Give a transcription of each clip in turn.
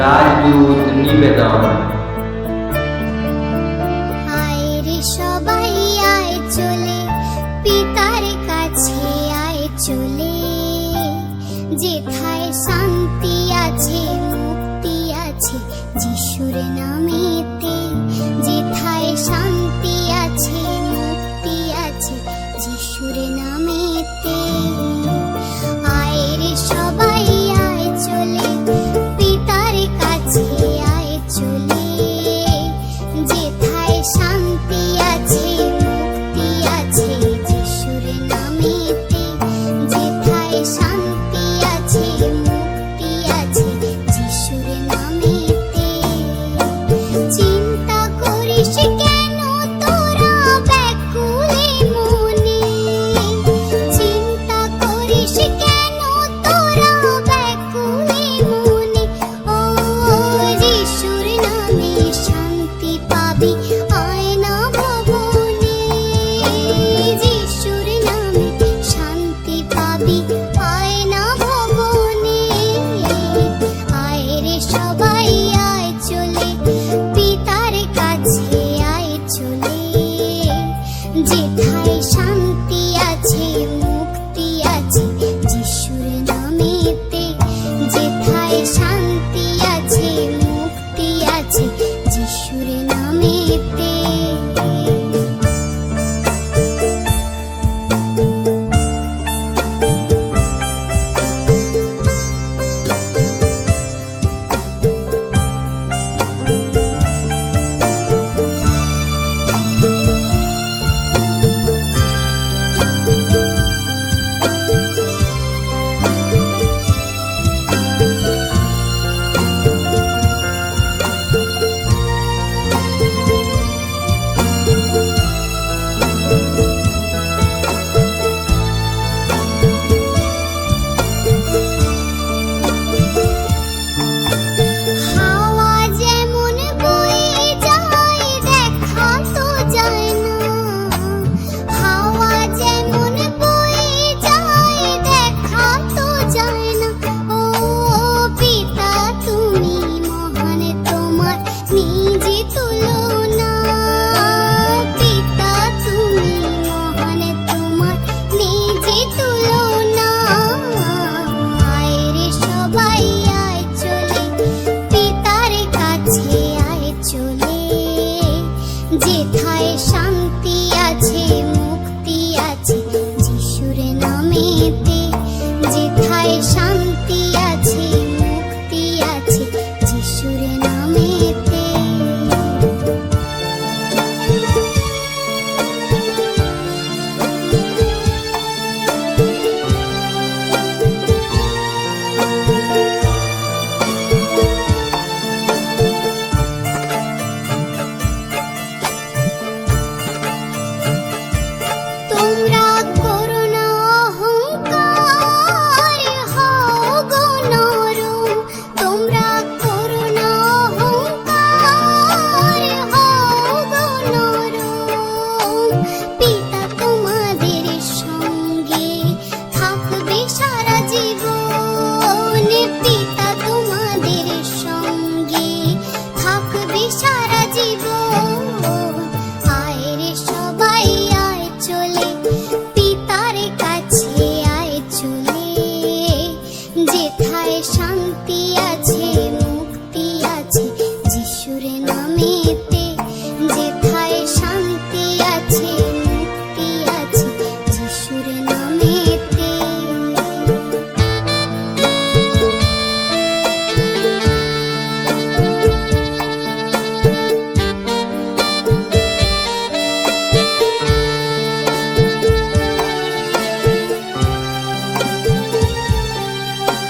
রাজদূত নিবেদন। আয় চলে, পিতার কাছে আয় চলে। যেথায় শান্তি আছে, মুক্তি আছে, যিশুর নামেতে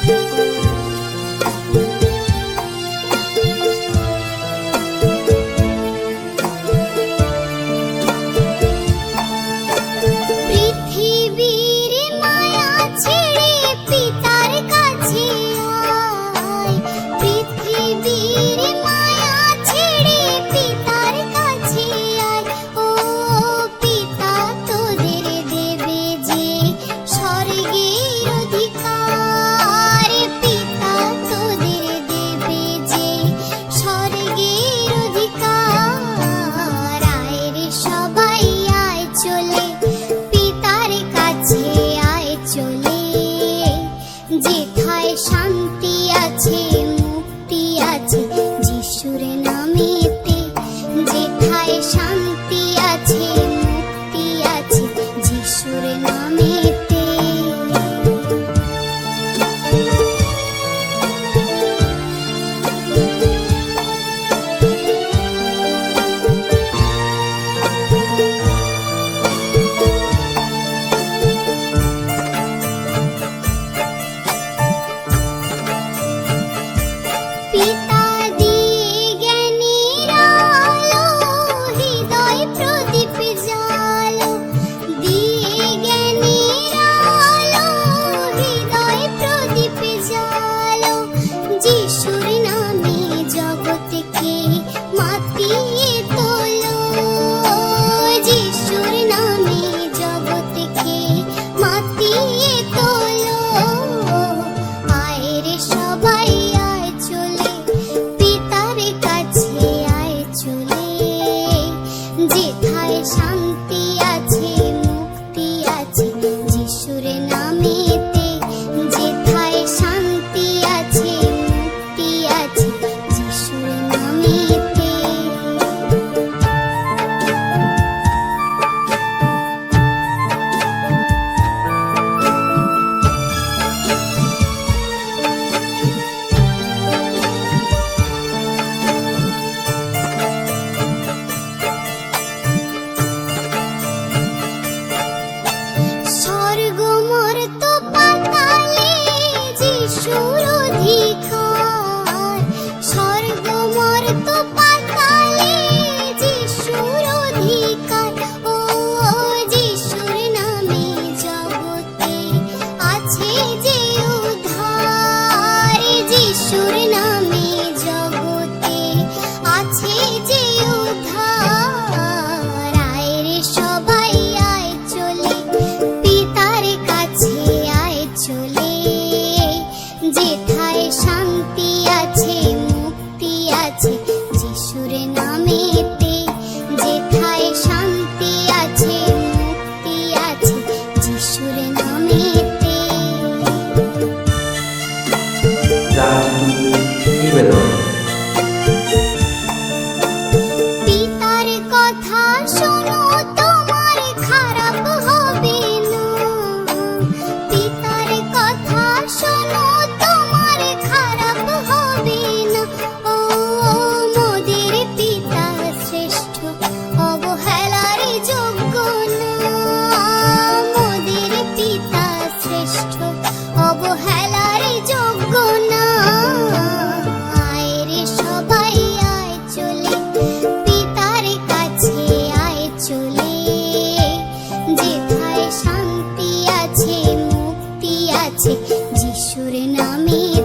Música seguro যিশুর নামেতে